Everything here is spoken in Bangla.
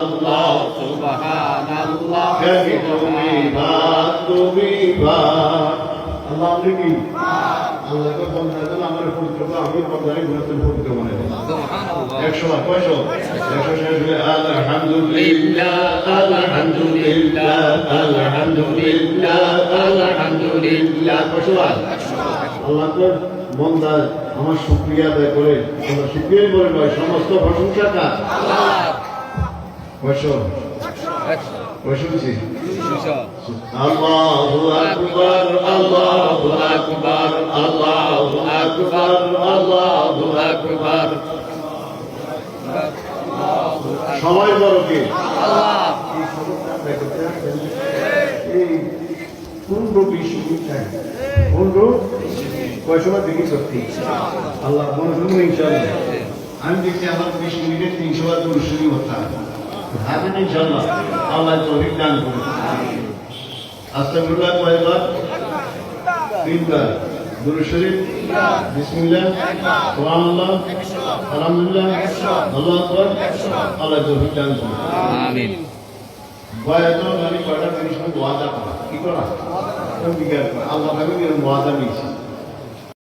আল্লাহ আমার পবিত্র মনে শুক্রিয়া আদায় করে নয় সমস্ত প্রশংসা কয়শো কয়শো আল্লাহু আকবার আল্লাহু আকবার আল্লাহু আকবার আল্লাহু আকবার। বড় কি? আল্লাহ পনেরো বিশ মিনিট পনেরো কয় সময় দেখি সত্যি? আল্লাহ মনে করব ইনশাল্লাহ আমি দেখছি আমার বিশ মিনিটে তিনশো বার দুরুশ্বরী হতাম হাতেন ইনশাল্লাহ আল্লাহ তৌফিক দান করুন। আস্তাগফিরুল্লাহ কয়বার তিনবার। দুরুশ্বরী বিসমিল্লাহ। সুবহানাল্লাহ। আলহামদুলিল্লাহ। আল্লাহু আকবার। আল্লাহ তৌফিক দান করুন। আমিন। বয়াজন মানে কয়টা জিনিস আমি ওয়াদা কি করা? আল্লাহ ভাবে ওয়াদা নিয়েছি